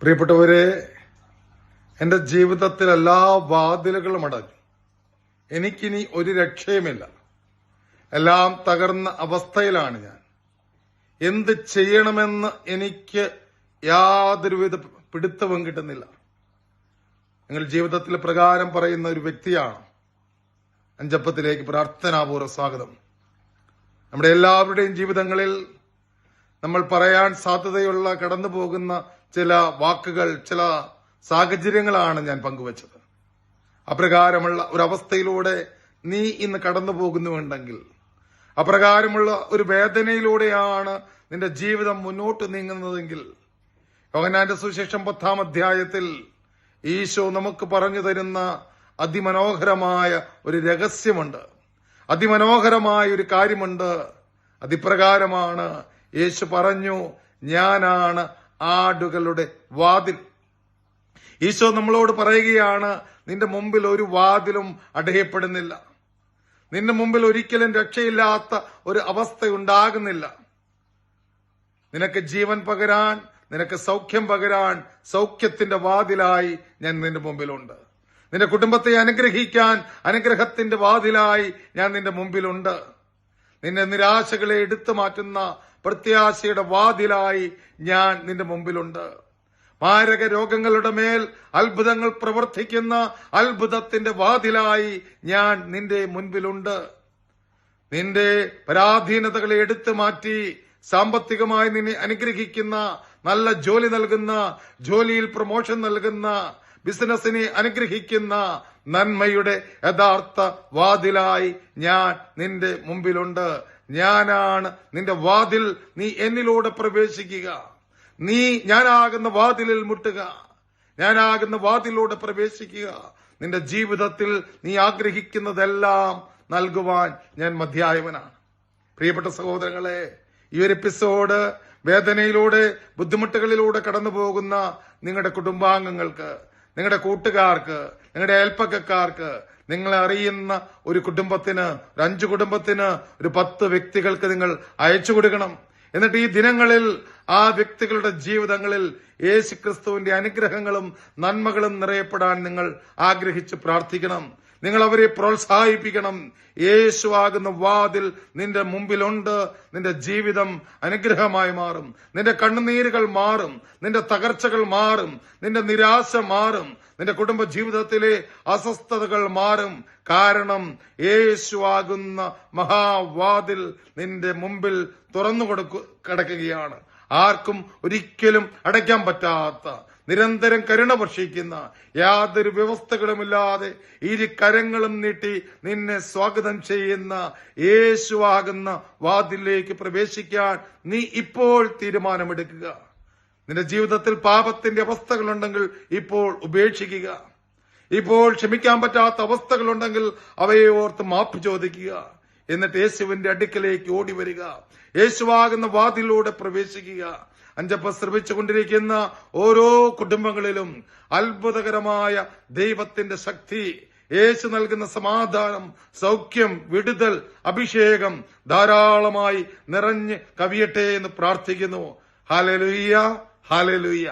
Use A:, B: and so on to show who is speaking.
A: പ്രിയപ്പെട്ടവരെ എന്റെ ജീവിതത്തിൽ എല്ലാ വാതിലുകളും അടഞ്ഞു. എനിക്കിനി ഒരു രക്ഷയുമില്ല. എല്ലാം തകർന്ന അവസ്ഥയിലാണ് ഞാൻ. എന്ത് ചെയ്യണമെന്ന് എനിക്ക് യാതൊരുവിധ പിടുത്തവും കിട്ടുന്നില്ല. നിങ്ങൾ ജീവിതത്തിൽ പ്രകാരം പറയുന്ന ഒരു വ്യക്തിയാണ്. അഞ്ചപ്പത്തിലേക്ക് പ്രാർത്ഥനാപൂർവ സ്വാഗതം. നമ്മുടെ എല്ലാവരുടെയും ജീവിതങ്ങളിൽ നമ്മൾ പറയാൻ സാധ്യതയുള്ള കടന്നു പോകുന്ന ചില വാക്കുകൾ ചില സാഹചര്യങ്ങളാണ് ഞാൻ പങ്കുവച്ചത്. അപ്രകാരമുള്ള ഒരവസ്ഥയിലൂടെ നീ ഇന്ന് കടന്നു പോകുന്നുണ്ടെങ്കിൽ അപ്രകാരമുള്ള ഒരു വേദനയിലൂടെയാണ് നിന്റെ ജീവിതം മുന്നോട്ട് നീങ്ങുന്നതെങ്കിൽ യോഹനാന്റെ സുശേഷം പത്താം അധ്യായത്തിൽ ഈശോ നമുക്ക് പറഞ്ഞു തരുന്ന അതിമനോഹരമായ ഒരു രഹസ്യമുണ്ട്. അതിമനോഹരമായ ഒരു കാര്യമുണ്ട്. അതിപ്രകാരമാണ് യേശു പറഞ്ഞു ഞാനാണ് ആടുകളുടെ വാതിൽ. ഈശോ നമ്മളോട് പറയുകയാണ് നിന്റെ മുമ്പിൽ ഒരു വാതിലും അടയപ്പെടുന്നില്ല. നിന്റെ മുമ്പിൽ ഒരിക്കലും രക്ഷയില്ലാത്ത ഒരു അവസ്ഥ ഉണ്ടാകുന്നില്ല നിനക്ക് ജീവൻ പകരാൻ നിനക്ക് സൗഖ്യം പകരാൻ സൗഖ്യത്തിന്റെ വാതിലായി ഞാൻ നിന്റെ മുമ്പിലുണ്ട്. നിന്റെ കുടുംബത്തെ അനുഗ്രഹിക്കാൻ അനുഗ്രഹത്തിന്റെ വാതിലായി ഞാൻ നിന്റെ മുമ്പിലുണ്ട്. നിന്റെ നിരാശകളെ എടുത്തു മാറ്റുന്ന പ്രത്യാശയുടെ വാതിലായി ഞാൻ നിന്റെ മുമ്പിലുണ്ട്. മാരക രോഗങ്ങളുടെ മേൽ അത്ഭുതങ്ങൾ പ്രവർത്തിക്കുന്ന അത്ഭുതത്തിന്റെ വാതിലായി ഞാൻ നിന്റെ മുൻപിലുണ്ട്. നിന്റെ പരാധീനതകളെ എടുത്തു മാറ്റി സാമ്പത്തികമായി നിന്നെ അനുഗ്രഹിക്കുന്ന നല്ല ജോലി നൽകുന്ന ജോലിയിൽ പ്രൊമോഷൻ നൽകുന്ന ബിസിനസ്സിനെ അനുഗ്രഹിക്കുന്ന നന്മയുടെ യഥാർത്ഥ വാതിലായി ഞാൻ നിന്റെ മുമ്പിലുണ്ട്. ഞാനാണ് നിന്റെ വാതിൽ. നീ എന്നിലൂടെ പ്രവേശിക്കുക. നീ ഞാനാകുന്ന വാതിലിൽ മുട്ടുക. ഞാനാകുന്ന വാതിലൂടെ പ്രവേശിക്കുക. നിന്റെ ജീവിതത്തിൽ നീ ആഗ്രഹിക്കുന്നതെല്ലാം നൽകുവാൻ ഞാൻ മധ്യായവനാണ് പ്രിയപ്പെട്ട സഹോദരങ്ങളെ ഈ ഒരു എപ്പിസോഡ് വേദനയിലൂടെ ബുദ്ധിമുട്ടുകളിലൂടെ കടന്നു പോകുന്ന നിങ്ങളുടെ കുടുംബാംഗങ്ങൾക്ക് നിങ്ങളുടെ കൂട്ടുകാർക്ക് നിങ്ങളുടെ അയൽപ്പക്കക്കാർക്ക് നിങ്ങളെ അറിയുന്ന ഒരു കുടുംബത്തിന് ഒരു അഞ്ചു കുടുംബത്തിന് ഒരു പത്ത് വ്യക്തികൾക്ക് നിങ്ങൾ അയച്ചു കൊടുക്കണം. എന്നിട്ട് ഈ ദിനങ്ങളിൽ ആ വ്യക്തികളുടെ ജീവിതങ്ങളിൽ യേശുക്രിസ്തുവിന്റെ അനുഗ്രഹങ്ങളും നന്മകളും നിറയപ്പെടാൻ നിങ്ങൾ ആഗ്രഹിച്ച് പ്രാർത്ഥിക്കണം. നിങ്ങൾ അവരെ പ്രോത്സാഹിപ്പിക്കണം. യേശുവാകുന്ന വാതിൽ നിന്റെ മുമ്പിലുണ്ട്. നിന്റെ ജീവിതം അനുഗ്രഹമായി മാറും. നിന്റെ കണ്ണുനീരുകൾ മാറും. നിന്റെ തകർച്ചകൾ മാറും. നിന്റെ നിരാശ മാറും. നിന്റെ കുടുംബ ജീവിതത്തിലെ അസ്വസ്ഥതകൾ മാറും. കാരണം യേശുവാകുന്ന മഹാവാതിൽ നിന്റെ മുമ്പിൽ തുറന്നു കൊടുക്കു കിടക്കുകയാണ്. ആർക്കും ഒരിക്കലും അടയ്ക്കാൻ പറ്റാത്ത നിരന്തരം കരുണ വർഷിക്കുന്ന യാതൊരു വ്യവസ്ഥകളുമില്ലാതെ ഇരു കരങ്ങളും നീട്ടി നിന്നെ സ്വാഗതം ചെയ്യുന്ന യേശുവാകുന്ന വാതിലേക്ക് പ്രവേശിക്കാൻ നീ ഇപ്പോൾ തീരുമാനമെടുക്കുക. നിന്റെ ജീവിതത്തിൽ പാപത്തിന്റെ അവസ്ഥകളുണ്ടെങ്കിൽ ഇപ്പോൾ ഉപേക്ഷിക്കുക. ഇപ്പോൾ ക്ഷമിക്കാൻ പറ്റാത്ത അവസ്ഥകളുണ്ടെങ്കിൽ അവയെ ഓർത്ത് മാപ്പ് ചോദിക്കുക. എന്നിട്ട് യേശുവിന്റെ അടുക്കലേക്ക് ഓടി വരിക യേശുവാകുന്ന വാതിലൂടെ പ്രവേശിക്കുക. അഞ്ചപ്പ ശ്രമിച്ചുകൊണ്ടിരിക്കുന്ന ഓരോ കുടുംബങ്ങളിലും അത്ഭുതകരമായ ദൈവത്തിന്റെ ശക്തി യേശു നൽകുന്ന സമാധാനം സൗഖ്യം വിടുതൽ അഭിഷേകം ധാരാളമായി നിറഞ്ഞ് കവിയട്ടെ എന്ന് പ്രാർത്ഥിക്കുന്നു. ഹാലലുയ്യ ഹാലലുയ്യ